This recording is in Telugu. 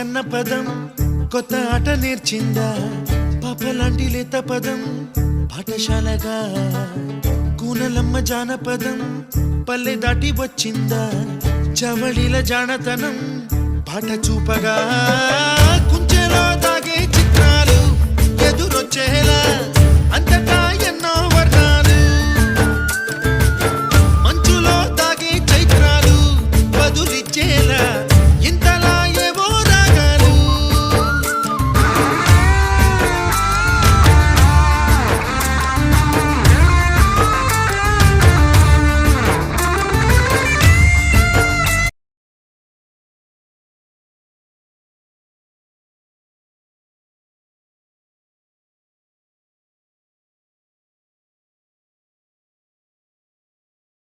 అన్న పదం కొత్త ఆట నేర్చిందా? పాప లాంటి లేత పదం పాఠశాలగా. కూనలమ్మ జానపదం పల్లె దాటి వచ్చిందా? చవళిల జానతనం పాట చూపగా. కుంచెలో తాగే చిత్రాలు ఎదురొచ్చేలా అంతటా ఎన్నో వర్ణాలు. మంచులో తాగే చైత్రాలు బదులిచ్చేలా